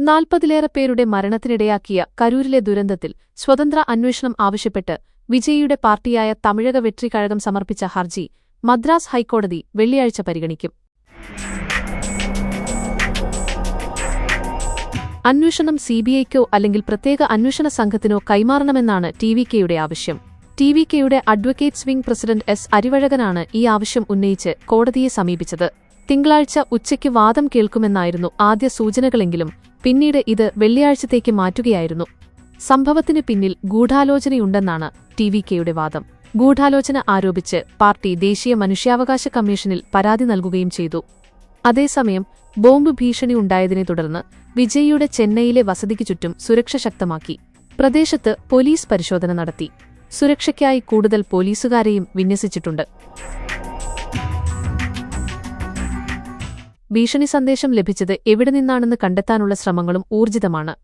നാൽപ്പതിലേറെ പേരുടെ മരണത്തിനിടയാക്കിയ കരൂരിലെ ദുരന്തത്തിൽ സ്വതന്ത്ര അന്വേഷണം ആവശ്യപ്പെട്ട് വിജയിയുടെ പാർട്ടിയായ തമിഴക വെട്രി കഴകം സമർപ്പിച്ച ഹർജി മദ്രാസ് ഹൈക്കോടതി വെള്ളിയാഴ്ച പരിഗണിക്കും. അന്വേഷണം സിബിഐക്കോ അല്ലെങ്കിൽ പ്രത്യേക അന്വേഷണ സംഘത്തിനോ കൈമാറണമെന്നാണ് ടി വി കെയുടെ ആവശ്യം. ടി വി കെയുടെ അഡ്വക്കേറ്റ്സ് വിംഗ് പ്രസിഡന്റ് എസ് അരിവഴകനാണ് ഈ ആവശ്യം ഉന്നയിച്ച് കോടതിയെ സമീപിച്ചത്. തിങ്കളാഴ്ച ഉച്ചയ്ക്ക് വാദം കേൾക്കുമെന്നായിരുന്നു ആദ്യ സൂചനകളെങ്കിലും. പിന്നീട് ഇത് വെള്ളിയാഴ്ചത്തേക്ക് മാറ്റുകയായിരുന്നു. സംഭവത്തിന് പിന്നിൽ ഗൂഢാലോചനയുണ്ടെന്നാണ് ടി വി കെയുടെ വാദം. ഗൂഢാലോചന ആരോപിച്ച് പാർട്ടി ദേശീയ മനുഷ്യാവകാശ കമ്മീഷനിൽ പരാതി നൽകുകയും ചെയ്തു. അതേസമയം ബോംബ് ഭീഷണി ഉണ്ടായതിനെ തുടർന്ന് വിജയിയുടെ ചെന്നൈയിലെ വസതിക്ക് ചുറ്റും സുരക്ഷ ശക്തമാക്കി. പ്രദേശത്ത് പോലീസ് പരിശോധന നടത്തി. സുരക്ഷയ്ക്കായി കൂടുതൽ പോലീസുകാരെയും വിന്യസിച്ചിട്ടുണ്ട്. ഭീഷണി സന്ദേശം ലഭിച്ചത് എവിടെ നിന്നാണെന്ന് കണ്ടെത്താനുള്ള ശ്രമങ്ങളും ഊർജിതമാണ്